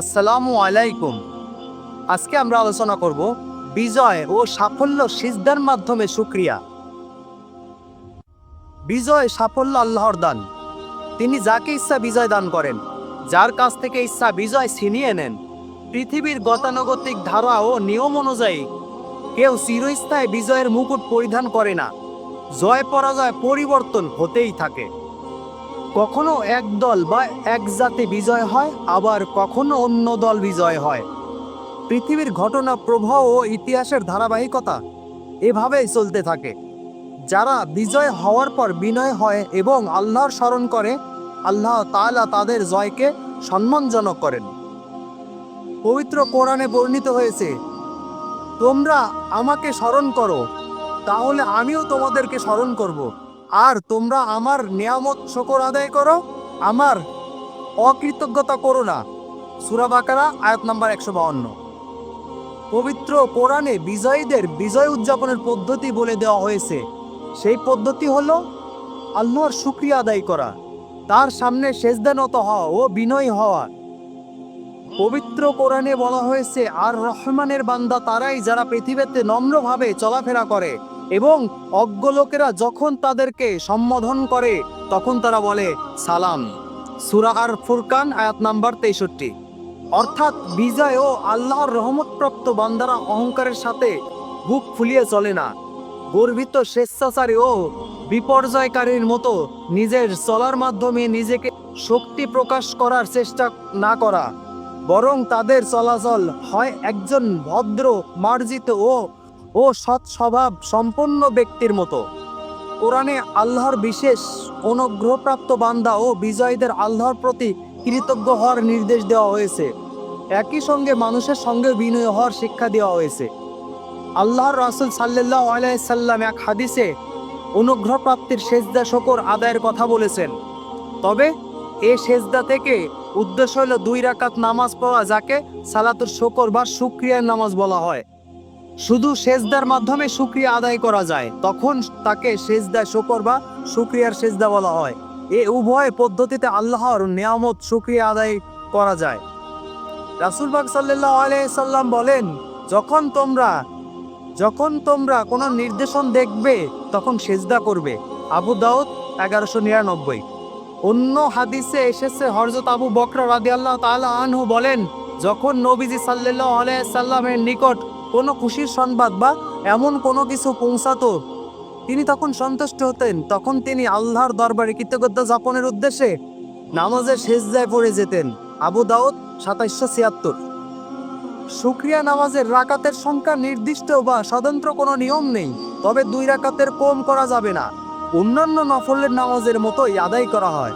আসসালামু আলাইকুম। আজকে আমরা আলোচনা করব বিজয় ও সাফল্য সিজদার মাধ্যমে সুক্রিয়া। বিজয়, সাফল্য আল্লাহর দান। তিনি যাকে ইচ্ছা বিজয় দান করেন, যার কাছ থেকে ইচ্ছা বিজয় ছিনিয়ে নেন। পৃথিবীর গতানুগতিক ধারা ও নিয়ম অনুযায়ী কেউ চিরস্থায়ী বিজয়ের মুকুট পরিধান করে না। জয় পরাজয় পরিবর্তন হতেই থাকে। কখনো এক দল বা এক জাতি বিজয় হয়, আবার কখনো অন্য দল বিজয় হয়। পৃথিবীর ঘটনা প্রবাহ ও ইতিহাসের ধারাবাহিকতা এভাবেই চলতে থাকে। যারা বিজয় হওয়ার পর বিনয় হয় এবং আল্লাহর স্মরণ করে, আল্লাহ তাআলা তাদের জয়কে সম্মানজনক করেন। পবিত্র কোরআনে বর্ণিত হয়েছে, তোমরা আমাকে স্মরণ করো, তাহলে আমিও তোমাদেরকে স্মরণ করব। আর তোমরা আমার নিয়ামত শকর আদায় করো, আমার অকৃতজ্ঞতা করো না। সুরা বাকারা, আয়াত নাম্বার একশো বাউন্ন। পবিত্র কোরআনে বিজয়ীদের বিজয় উদযাপনের পদ্ধতি বলে দেওয়া হয়েছে। সেই পদ্ধতি হলো আল্লাহর শুক্রিয়া আদায় করা, তার সামনে সেজদানত হওয়া ও বিনয় হওয়া। পবিত্র কোরআনে বলা হয়েছে, আর রহমানের বান্দা তারাই যারা পৃথিবীতে নম্রভাবে চলাফেরা করে। এবং অজ্ঞ লোকেরা যখন তাদেরকে সম্বোধন করে, তখন তারা বলে, সালাম। সুরা আর ফুরকান, আয়াত নাম্বার তেষট্টি। অর্থাৎ বিজয় ও আল্লাহর রহমতপ্রাপ্ত বান্দারা অহংকারের সাথে বুক ফুলিয়ে চলে না। গর্বিত স্বেচ্ছাচারী ও বিপর্যয়কারীর মতো নিজের চলার মাধ্যমে নিজেকে শক্তি প্রকাশ করার চেষ্টা না করা, বরং তাদের চলাচল হয় একজন ভদ্র, মার্জিত ও ও সৎ স্বভাব সম্পন্ন ব্যক্তির মতো। কোরআনে আল্লাহর বিশেষ অনুগ্রহপ্রাপ্ত বান্দা ও বিজয়ীদের আল্লাহর প্রতি কৃতজ্ঞ হওয়ার নির্দেশ দেওয়া হয়েছে। একই সঙ্গে মানুষের সঙ্গে বিনয় হওয়ার শিক্ষা দেওয়া হয়েছে। আল্লাহর রাসুল সাল্লাহ আলাইসাল্লাম এক হাদিসে অনুগ্রহপ্রাপ্তির সেজদা শকর আদায়ের কথা বলেছেন। তবে এ সেজদা থেকে উদ্দেশ্য হলো দুই রাকাত নামাজ পড়া, যাকে সালাতুর শকর বা সুক্রিয়ার নামাজ বলা হয়। শুধু সেজদার মাধ্যমে সুক্রিয়া আদায় করা যায়, তখন তাকে সেজদা শকর বা সুক্রিয়ার সেজদা বলা হয়। এ উভয় পদ্ধতিতে আল্লাহর নিয়ামত সুক্রিয়া আদায় করা যায়। রাসুলবাগ সাল্লাহ আলাইসাল্লাম বলেন, যখন তোমরা যখন তোমরা কোনো নির্দেশন দেখবে, তখন সেজদা করবে। আবু দাউদ এগারোশো নিরানব্বই। অন্য হাদিসে এসেছে হরজত আবু বকর রাদি আল্লাহ তালা আনহু বলেন, যখন নবীজি সাল্লাহ আলাইসাল্লামের নিকট কোনো খুশির সংবাদ বা এমন কোনো কিছু পৌঁছাতো। তিনি তখন সন্তুষ্ট হতেন, তখন তিনি আল্লাহর দরবারে কৃতজ্ঞতা যাপনের উদ্দেশ্যে নামাজের শেষদায় পড়ে যেতেন। আবু দাউদ সাতাইশশো ছিয়াত্তর। শুক্রিয়া নামাজের রাকাতের সংখ্যা নির্দিষ্ট বা স্বতন্ত্র কোনো নিয়ম নেই, তবে দুই রাকাতের কম করা যাবে না। অন্যান্য নফলের নামাজের মতোই আদায় করা হয়।